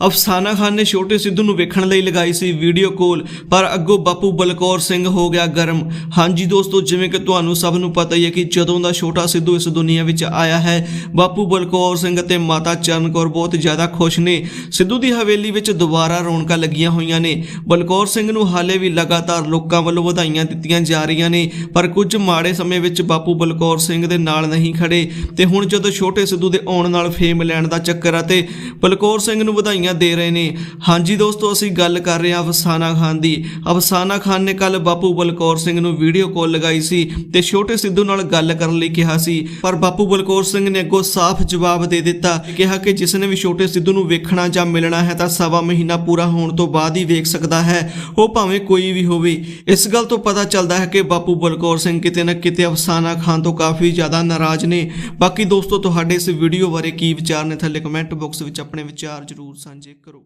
ਅਫਸਾਨਾ ਖਾਨ ਨੇ ਛੋਟੇ ਸਿੱਧੂ ਨੂੰ ਵੇਖਣ ਲਈ ਲਗਾਈ ਸੀ ਵੀਡੀਓ ਕਾਲ, ਪਰ ਅੱਗੋਂ ਬਾਪੂ ਬਲਕੌਰ ਸਿੰਘ ਹੋ ਗਿਆ ਗਰਮ। ਹਾਂਜੀ ਦੋਸਤੋ, ਜਿਵੇਂ ਕਿ ਤੁਹਾਨੂੰ ਸਭ ਨੂੰ ਪਤਾ ਹੀ ਹੈ ਕਿ ਜਦੋਂ ਦਾ ਛੋਟਾ ਸਿੱਧੂ ਇਸ ਦੁਨੀਆ ਵਿੱਚ ਆਇਆ ਹੈ, ਬਾਪੂ ਬਲਕੌਰ ਸਿੰਘ ਅਤੇ ਮਾਤਾ ਚਰਨ ਕੌਰ ਬਹੁਤ ਜ਼ਿਆਦਾ ਖੁਸ਼ ਨੇ। ਸਿੱਧੂ ਦੀ ਹਵੇਲੀ ਵਿੱਚ ਦੁਬਾਰਾ ਰੌਣਕਾਂ ਲੱਗੀਆਂ ਹੋਈਆਂ ਨੇ। ਬਲਕੌਰ ਸਿੰਘ ਨੂੰ ਹਾਲੇ ਵੀ ਲਗਾਤਾਰ ਲੋਕਾਂ ਵੱਲੋਂ ਵਧਾਈਆਂ ਦਿੱਤੀਆਂ ਜਾ ਰਹੀਆਂ ਨੇ, ਪਰ ਕੁਝ ਮਾੜੇ ਸਮੇਂ ਵਿੱਚ ਬਾਪੂ ਬਲਕੌਰ ਸਿੰਘ ਦੇ ਨਾਲ ਨਹੀਂ ਖੜੇ। ਤੇ ਹੁਣ ਜਦੋਂ ਛੋਟੇ ਸਿੱਧੂ ਦੇ ਆਉਣ ਨਾਲ ਫੇਮ ਲੈਣ ਦਾ ਚੱਕਰ ਆ ਤੇ ਬਲਕੌਰ ਸਿੰਘ ਨੂੰ ਵਧਾਈਆਂ ਦੇ ਰਹੇ ਨੇ। ਹਾਂਜੀ ਦੋਸਤੋ, ਅਸੀਂ ਗੱਲ ਕਰ ਰਹੇ ਹਾਂ ਅਫਸਾਨਾ ਖਾਨ ਦੀ। ਅਫਸਾਨਾ ਖਾਨ ਨੇ ਕੱਲ ਬਾਪੂ ਬਲਕੌਰ ਸਿੰਘ ਨੂੰ ਵੀਡੀਓ ਕਾਲ ਲਗਾਈ ਸੀ ਤੇ ਛੋਟੇ ਸਿੱਧੂ ਨਾਲ ਗੱਲ ਕਰਨ ਲਈ ਕਿਹਾ ਸੀ। ਪਰ ਬਾਪੂ ਬਲਕੌਰ ਸਿੰਘ ਨੇ ਅੱਗੋਂ ਸਾਫ਼ ਜਵਾਬ ਦੇ ਦਿੱਤਾ। ਕਿਹਾ ਕਿ ਜਿਸ ਨੇ ਵੀ ਛੋਟੇ ਸਿੱਧੂ ਨੂੰ ਵੇਖਣਾ ਜਾਂ ਮਿਲਣਾ ਹੈ ਤਾਂ ਸਵਾ ਮਹੀਨਾ ਪੂਰਾ ਹੋਣ ਤੋਂ ਬਾਅਦ ਹੀ ਵੇਖ ਸਕਦਾ ਹੈ। ਉਹ ਭਾਵੇਂ ਕੋਈ ਵੀ ਹੋਵੇ। ਇਸ ਗੱਲ ਤੋਂ ਪਤਾ ਚੱਲਦਾ ਹੈ ਕਿ ਬਾਪੂ ਬਲਕੌਰ ਸਿੰਘ ਕਿਤੇ ਨਾ ਕਿਤੇ ਅਫਸਾਨਾ ਖਾਨ ਤੋਂ ਕਾਫੀ ਜ਼ਿਆਦਾ ਨਾਰਾਜ਼ ਨੇ। ਬਾਕੀ ਦੋਸਤੋ, ਤੁਹਾਡੇ ਇਸ ਵੀਡੀਓ ਬਾਰੇ ਕੀ ਵਿਚਾਰ ਨੇ? ਥੱਲੇ ਕਮੈਂਟ ਬਾਕਸ ਵਿੱਚ ਆਪਣੇ ਵਿਚਾਰ ਜ਼ਰੂਰ ਸਾਂਝੇ ਕਰੋ